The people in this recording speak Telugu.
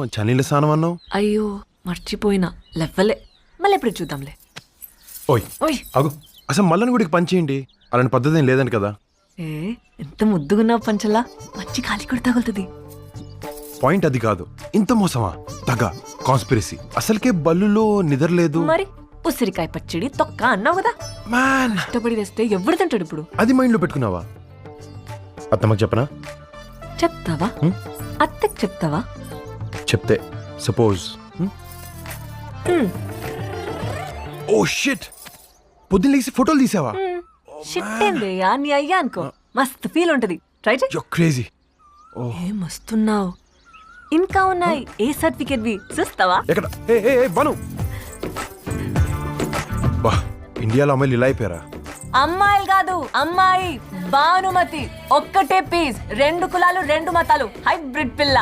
స్నానం అన్నావు? అయ్యో మర్చిపోయినా. లెవ్వలే. మళ్ళీ ఎప్పుడు చూద్దాంలే. ఓయ్ ఓయ్. అగు అసలు మల్లన్ గుడికి పనిచేయండి అలాంటి పద్ధతి ఏం లేదండి కదా. ఏ ఎంత ముద్దుగున్నావు పంచలా? మంచి కాలి కూడా తగులుతుంది. పాయింట్ అది కాదు. ఇంత మోసమా? తగ కాన్స్పిరసీ. అసలుకే బల్లులో నిద్రలేదు మరి ఉసిరికాయ పచ్చడి తొక్క అన్నావు కదా? మ్యాన్! ఇష్టపడి తెస్తే ఎవడు తింటాడు ఇప్పుడు? అది మైండ్లో పెట్టుకున్నావా? అత్తమ్మకి చెప్పనా? చెప్తావా? అత్తకి చెప్తావా? చెప్తే సపోజ్. ఓ షిట్ పొద్దున్న లేసి ఫోటోలు తీసావా. షిట్ ఏందయ్యా నీ అయ్యా అనుకో. మస్తు ఫీల్ ఉంటది. ట్రై చేయి. యో క్రేజీ ఏ మస్తున్నావు. ఇంకా ఉన్నాయి. ఏ సర్టిఫికేట్ వి? చూస్తావా? ఎక్కడ? ఏ ఏ ఏ, బను. బా ఇండియాలో అమ్మాయిలు ఇలా అయిపోయారా? అమ్మాయిలు కాదు అమ్మాయి భానుమతి. ఒక్కటే పీస్ రెండు కులాలు రెండు మతాలు. హైబ్రిడ్ పిల్ల.